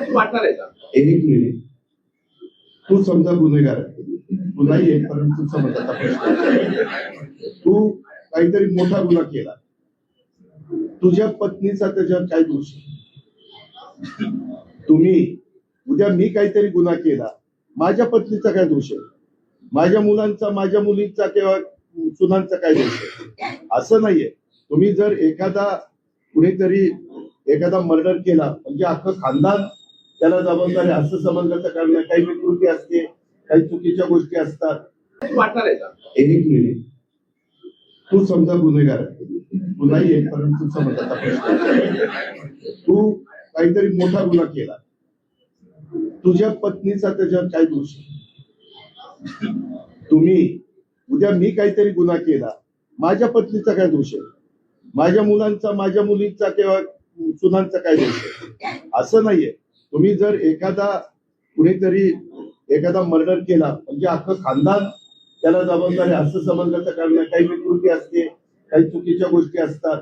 एक मिनिट. तू समजा गुन्हेगार तुलाही तू परंतु तू काहीतरी मोठा गुन्हा केला. तुझ्या पत्नीचा त्याच्यावर काय दोष तुम्ही उद्या मी काहीतरी गुन्हा केला. माझ्या पत्नीचा काय दोष आहे? माझ्या मुलांचा माझ्या मुलींचा किंवा सुनांचा काय दोष आहे? असं नाहीये. तुम्ही जर एखादा कुणीतरी एखादा मर्डर केला म्हणजे अख्खं खानदान त्याला जबाबदारी असं समजण्याचं कारण नाही. काही विकृती असते काही चुकीच्या गोष्टी असतात. वाटणार आहे का एक मिनिट. तू समजा गुन्हेगार आहे. तू परंतु समज प्रश्न तू काहीतरी मोठा गुन्हा केला. तुझ्या पत्नीचा त्याच्यावर काय दोष तुम्ही उद्या मी काहीतरी गुन्हा केला. माझ्या पत्नीचा काय दोष आहे? माझ्या मुलांचा माझ्या मुलींचा किंवा सुनांचा काय दोष आहे? असं नाहीये. तुम्ही जर एखादा कुणीतरी एखादा मर्डर केला म्हणजे अख्खं खानदान त्याला जबाबदारी असं समजण्याचं कारण काही विकृती असते काही चुकीच्या गोष्टी असतात.